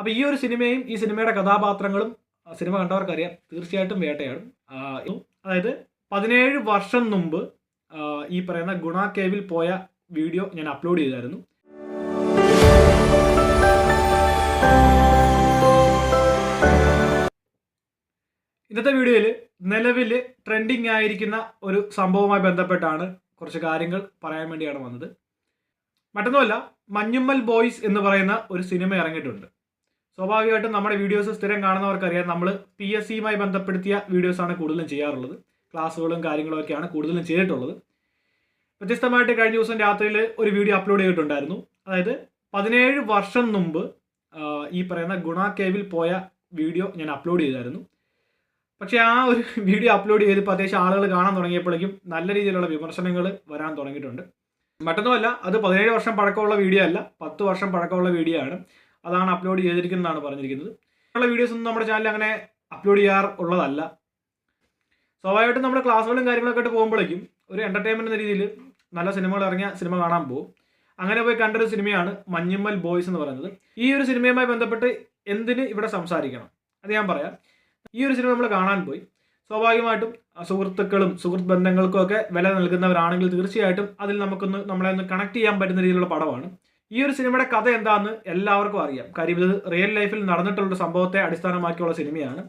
അപ്പോൾ ഈ ഒരു സിനിമയും ഈ സിനിമയുടെ കഥാപാത്രങ്ങളും സിനിമ കണ്ടവർക്കറിയാം തീർച്ചയായിട്ടും വേട്ടയാണ് അതായത് പതിനേഴ് വർഷം മുമ്പ് ഈ പറയുന്ന ഗുണ കേവിൽ പോയ വീഡിയോ ഞാൻ അപ്ലോഡ് ചെയ്തായിരുന്നു. ഇന്നത്തെ വീഡിയോയിൽ നിലവിൽ ട്രെൻഡിങ് ആയിരിക്കുന്ന ഒരു സംഭവവുമായി ബന്ധപ്പെട്ടാണ് കുറച്ച് കാര്യങ്ങൾ പറയാൻ വേണ്ടിയാണ് വന്നത്. മറ്റൊന്നുമല്ല മഞ്ഞുമ്മൽ ബോയ്സ് എന്ന് പറയുന്ന ഒരു സിനിമ ഇറങ്ങിയിട്ടുണ്ട്. സ്വാഭാവികമായിട്ടും നമ്മുടെ വീഡിയോസ് സ്ഥിരം കാണുന്നവർക്കറിയാം നമ്മൾ പി എസ് സിയുമായി ബന്ധപ്പെടുത്തിയ വീഡിയോസാണ് കൂടുതലും ചെയ്യാറുള്ളത്. ക്ലാസ്സുകളും കാര്യങ്ങളും ഒക്കെയാണ് കൂടുതലും ചെയ്തിട്ടുള്ളത്. വ്യത്യസ്തമായിട്ട് കഴിഞ്ഞ ദിവസം രാത്രിയിൽ ഒരു വീഡിയോ അപ്ലോഡ് ചെയ്തിട്ടുണ്ടായിരുന്നു. അതായത് പതിനേഴ് വർഷം മുമ്പ് ഈ പറയുന്ന ഗുണ കേവിൽ പോയ വീഡിയോ ഞാൻ അപ്ലോഡ് ചെയ്തായിരുന്നു. പക്ഷേ ആ ഒരു വീഡിയോ അപ്ലോഡ് ചെയ്തപ്പോൾ അത്യാവശ്യം ആളുകൾ കാണാൻ തുടങ്ങിയപ്പോഴേക്കും നല്ല രീതിയിലുള്ള വിമർശനങ്ങൾ വരാൻ തുടങ്ങിയിട്ടുണ്ട്. മറ്റൊന്നുമല്ല അത് പതിനേഴ് വർഷം പഴക്കമുള്ള വീഡിയോ അല്ല പത്ത് വർഷം പഴക്കമുള്ള വീഡിയോ ആണ്. അതാണ് അപ്ലോഡ് ചെയ്തിരിക്കുന്നതാണ് പറഞ്ഞിരിക്കുന്നത്. ഉള്ള വീഡിയോസ് ഒന്നും നമ്മുടെ ചാനലിൽ അങ്ങനെ അപ്ലോഡ് ചെയ്യാർ ഉള്ളതല്ല. സ്വാഭാവികമായിട്ടും നമ്മുടെ ക്ലാസ്സുകളും കാര്യങ്ങളൊക്കെ ആയിട്ട് പോകുമ്പോഴേക്കും ഒരു എന്റർടൈൻമെന്റ് എന്ന രീതിയിൽ നല്ല സിനിമകൾ ഇറങ്ങിയ സിനിമ കാണാൻ പോകും. അങ്ങനെ പോയി കണ്ടൊരു സിനിമയാണ് മഞ്ഞുമ്മൽ ബോയ്സ് എന്ന് പറയുന്നത്. ഈ ഒരു സിനിമയുമായി ബന്ധപ്പെട്ട് എന്തിന് ഇവിടെ സംസാരിക്കണം? അത് ഞാൻ പറയാം. ഈ ഒരു സിനിമ നമ്മൾ കാണാൻ പോയി. സ്വാഭാവികമായിട്ടും സുഹൃത്തുക്കളും സുഹൃത്ത് ബന്ധങ്ങൾക്കും ഒക്കെ വില നൽകുന്നവരാണെങ്കിൽ തീർച്ചയായിട്ടും അതിൽ നമുക്കൊന്ന് നമ്മളെ ഒന്ന് കണക്ട് ചെയ്യാൻ പറ്റുന്ന രീതിയിലുള്ള പടമാണ്. ഈ ഒരു സിനിമയുടെ കഥ എന്താണെന്ന് എല്ലാവർക്കും അറിയാം. കാര്യം ഇത് റിയൽ ലൈഫിൽ നടന്നിട്ടുള്ള സംഭവത്തെ അടിസ്ഥാനമാക്കിയുള്ള സിനിമയാണ്.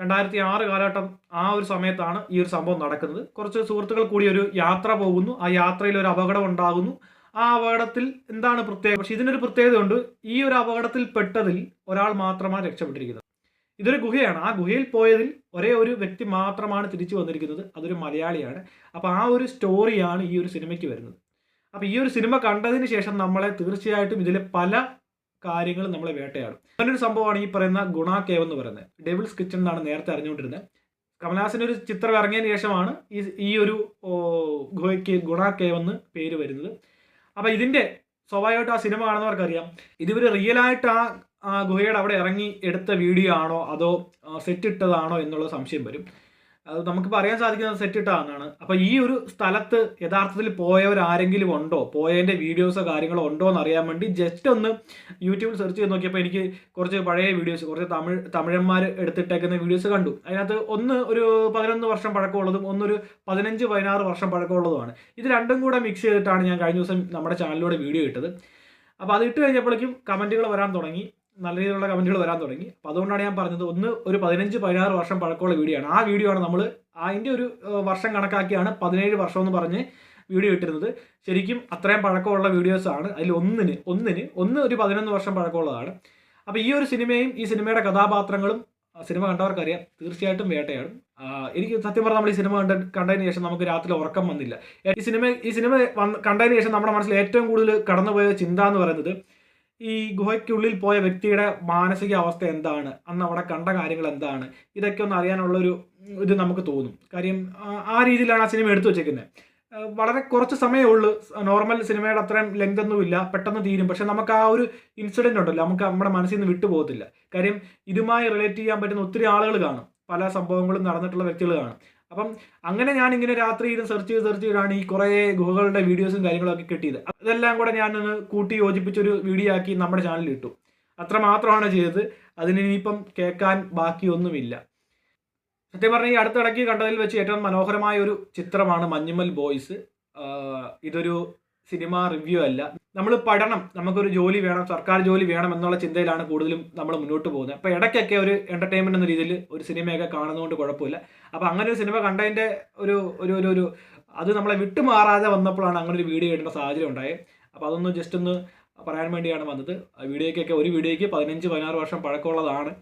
രണ്ടായിരത്തി ആറ് കാലഘട്ടം ആ ഒരു സമയത്താണ് ഈ ഒരു സംഭവം നടക്കുന്നത്. കുറച്ച് സുഹൃത്തുക്കൾ കൂടി ഒരു യാത്ര പോകുന്നു. ആ യാത്രയിൽ ഒരു അപകടം ഉണ്ടാകുന്നു. ആ അപകടത്തിൽ എന്താണ് പ്രത്യേകത പക്ഷെ ഇതിനൊരു പ്രത്യേകതയുണ്ട്. ഈ ഒരു അപകടത്തിൽ പെട്ടതിൽ ഒരാൾ മാത്രമാണ് രക്ഷപ്പെട്ടിരിക്കുന്നത്. ഇതൊരു ഗുഹയാണ്. ആ ഗുഹയിൽ പോയതിൽ ഒരേ ഒരു വ്യക്തി മാത്രമാണ് തിരിച്ചു വന്നിരിക്കുന്നത്. അതൊരു മലയാളിയാണ്. അപ്പോൾ ആ ഒരു സ്റ്റോറിയാണ് ഈ ഒരു സിനിമയ്ക്ക് വരുന്നത്. അപ്പോൾ ഈ ഒരു സിനിമ കണ്ടതിന് ശേഷം നമ്മളെ തീർച്ചയായിട്ടും ഇതിലെ പല കാര്യങ്ങളും നമ്മളെ വേട്ടയാടും. അങ്ങനൊരു സംഭവമാണ് ഈ പറയുന്ന ഗുണ കേവ് എന്ന് പറയുന്നത്. ഡെവിൾസ് കിച്ചൺ എന്നാണ് നേരത്തെ അറിഞ്ഞുകൊണ്ടിരുന്നത്. കമലഹാസന് ഒരു ചിത്രം ഇറങ്ങിയതിന് ശേഷമാണ് ഈ ഈ ഒരു ഗുഹയ്ക്ക് ഗുണ കേവ് എന്ന് പേര് വരുന്നത്. അപ്പോൾ ഇതിന്റെ സ്വാഭാവികമായിട്ട് ആ സിനിമ കാണുന്നവർക്കറിയാം ഇതിവർ റിയൽ ആയിട്ട് ആ ഗുഹയുടെ അവിടെ ഇറങ്ങി എടുത്ത വീഡിയോ ആണോ അതോ സെറ്റ് ഇട്ടതാണോ എന്നുള്ള സംശയം വരും. അത് നമുക്ക് പറയാൻ സാധിക്കുന്നത് സെറ്റ് ഇട്ടാന്നാണ് അപ്പൊ ഈ ഒരു സ്ഥലത്ത് യഥാർത്ഥത്തിൽ പോയവർ ആരെങ്കിലും ഉണ്ടോ? പോയതിന്റെ വീഡിയോസോ കാര്യങ്ങളോ ഉണ്ടോ എന്ന് അറിയാൻ വേണ്ടി ജസ്റ്റ് ഒന്ന് യൂട്യൂബിൽ സെർച്ച് ചെയ്ത് നോക്കിയപ്പോൾ എനിക്ക് കുറച്ച് പഴയ വീഡിയോസ് കുറച്ച് തമിഴ് തമിഴന്മാർ എടുത്തിട്ടേക്കുന്ന വീഡിയോസ് കണ്ടു. അതിനകത്ത് ഒന്ന് ഒരു പതിനൊന്ന് വർഷം പഴക്കമുള്ളതും ഒന്നൊരു പതിനഞ്ച് പതിനാറ് വർഷം പഴക്കമുള്ളതുമാണ്. ഇത് രണ്ടും കൂടെ മിക്സ് ചെയ്തിട്ടാണ് ഞാൻ കഴിഞ്ഞ ദിവസം നമ്മുടെ ചാനലിലൂടെ വീഡിയോ ഇട്ടത്. അപ്പോൾ അത് ഇട്ട് കഴിഞ്ഞപ്പോഴേക്കും കമന്റുകൾ വരാൻ തുടങ്ങി. നല്ല രീതിയിലുള്ള കമന്റുകൾ വരാൻ തുടങ്ങി. അപ്പോൾ അതുകൊണ്ടാണ് ഞാൻ പറഞ്ഞത് ഒന്ന് ഒരു പതിനഞ്ച് പതിനാറ് വർഷം പഴക്കമുള്ള വീഡിയോ ആണ്. ആ വീഡിയോ ആണ് നമ്മൾ അതിന്റെ ഒരു വർഷം കണക്കാക്കിയാണ് പതിനേഴ് വർഷം എന്ന് പറഞ്ഞ് വീഡിയോ ഇട്ടിരുന്നത്. ശരിക്കും അത്രയും പഴക്കമുള്ള വീഡിയോസ് ആണ്. അതിൽ ഒന്നിന് ഒന്നിന് ഒന്ന് ഒരു പതിനൊന്ന് വർഷം പഴക്കമുള്ളതാണ്. അപ്പോൾ ഈ ഒരു സിനിമയും ഈ സിനിമയുടെ കഥാപാത്രങ്ങളും സിനിമ കണ്ടവർക്കറിയാം. തീർച്ചയായിട്ടും വേട്ടയാടും. എനിക്ക് സത്യം പറഞ്ഞാൽ നമ്മൾ ഈ സിനിമ കണ്ട കണ്ടതിന് ശേഷം നമുക്ക് രാത്രി ഉറക്കം വന്നില്ല. ഈ സിനിമ ഈ സിനിമ കണ്ടതിന് ശേഷം നമ്മുടെ മനസ്സിൽ ഏറ്റവും കൂടുതൽ കടന്നുപോയ ചിന്ത എന്ന് പറയുന്നത് ഈ ഗുഹയ്ക്കുള്ളിൽ പോയ വ്യക്തിയുടെ മാനസിക അവസ്ഥ എന്താണ്? അന്ന് അവിടെ കണ്ട കാര്യങ്ങൾ എന്താണ്? ഇതൊക്കെ ഒന്ന് അറിയാനുള്ള ഒരു ഇത് നമുക്ക് തോന്നും. കാര്യം ആ- രീതിയിലാണ് ആ സിനിമ എടുത്തു വെച്ചേക്കുന്നത് വളരെ കുറച്ച് സമയമേ ഉള്ളൂ. നോർമൽ സിനിമയുടെ അത്രയും ലെങ്ത് ഒന്നുമില്ല പെട്ടെന്ന് തീരും. പക്ഷെ നമുക്ക് ആ ഒരു ഇൻസിഡന്റ് ഉണ്ടല്ലോ. നമുക്ക് നമ്മുടെ മനസ്സിൽ നിന്ന് വിട്ടുപോകത്തില്ല കാര്യം ഇതുമായി റിലേറ്റ് ചെയ്യാൻ പറ്റുന്ന ഒത്തിരി ആളുകൾ കാണും. പല സംഭവങ്ങളും നടന്നിട്ടുള്ള വ്യക്തികൾ കാണും. അപ്പം അങ്ങനെ ഞാൻ ഇങ്ങനെ രാത്രി ഇരുന്ന് സെർച്ച് ചെയ്ത് സെർച്ച് ചെയ്താണ് ഈ കുറേ ഗുഹകളുടെ വീഡിയോസും കാര്യങ്ങളൊക്കെ കിട്ടിയത്. അതെല്ലാം കൂടെ ഞാൻ കൂട്ടി യോജിപ്പിച്ചൊരു വീഡിയോ ആക്കി നമ്മുടെ ചാനലിൽ ഇട്ടു. അത്ര മാത്രമാണ് ചെയ്തത്. അതിന് ഇനിയിപ്പം കേൾക്കാൻ ബാക്കിയൊന്നുമില്ല. സത്യം പറഞ്ഞാൽ ഈ അടുത്തിടയ്ക്ക് കണ്ടതിൽ വെച്ച് ഏറ്റവും മനോഹരമായ ഒരു ചിത്രമാണ് മഞ്ഞുമൽ ബോയ്സ്. ഇതൊരു സിനിമ റിവ്യൂ അല്ല. നമ്മൾ പഠനം നമുക്കൊരു ജോലി വേണം സർക്കാർ ജോലി വേണം എന്നുള്ള ചിന്തയിലാണ് കൂടുതലും നമ്മൾ മുന്നോട്ട് പോകുന്നത്. അപ്പോൾ ഇടയ്ക്കൊക്കെ ഒരു എന്റർടൈൻമെന്റ് എന്ന രീതിയിൽ ഒരു സിനിമയൊക്കെ കാണുന്നതുകൊണ്ട് കുഴപ്പമില്ല. അപ്പോൾ അങ്ങനെ ഒരു സിനിമ കണ്ടതിന്റെ ഒരു ഒരു ഒരു ഒരു അത് നമ്മളെ വിട്ടുമാറാതെ വന്നപ്പോഴാണ് അങ്ങനെ ഒരു വീഡിയോ ഇടേണ്ട സാഹചര്യം ഉണ്ടായത്. അപ്പോൾ അതൊന്ന് ജസ്റ്റ് ഒന്ന് പറയാൻ വേണ്ടിയാണ് വന്നത്. വീഡിയോയ്ക്കൊക്കെ ഒരു വീഡിയോയ്ക്ക് പതിനഞ്ച് പതിനാറ് വർഷം പഴക്കമുള്ളതാണ്.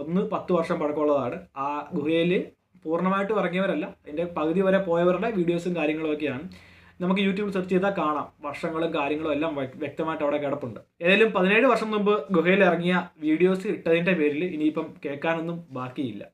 ഒന്ന് പത്ത് വർഷം പഴക്കമുള്ളതാണ്. ആ ഗുഹയിൽ പൂർണമായിട്ടും ഇറങ്ങിയവരല്ല. അതിന്റെ പകുതി വരെ പോയവരുടെ വീഡിയോസും കാര്യങ്ങളും ഒക്കെയാണ്. നമുക്ക് യൂട്യൂബിൽ സെർച്ച് ചെയ്താൽ കാണാം. വർഷങ്ങളും കാര്യങ്ങളും എല്ലാം വ്യക്തമായിട്ട് അവിടെ കിടപ്പുണ്ട്. ഏതായാലും പതിനേഴ് വർഷം മുമ്പ് ഗുഹയിൽ ഇറങ്ങിയ വീഡിയോസ് ഇട്ടതിന്റെ പേരിൽ ഇനിയിപ്പം കേൾക്കാനൊന്നും ബാക്കിയില്ല.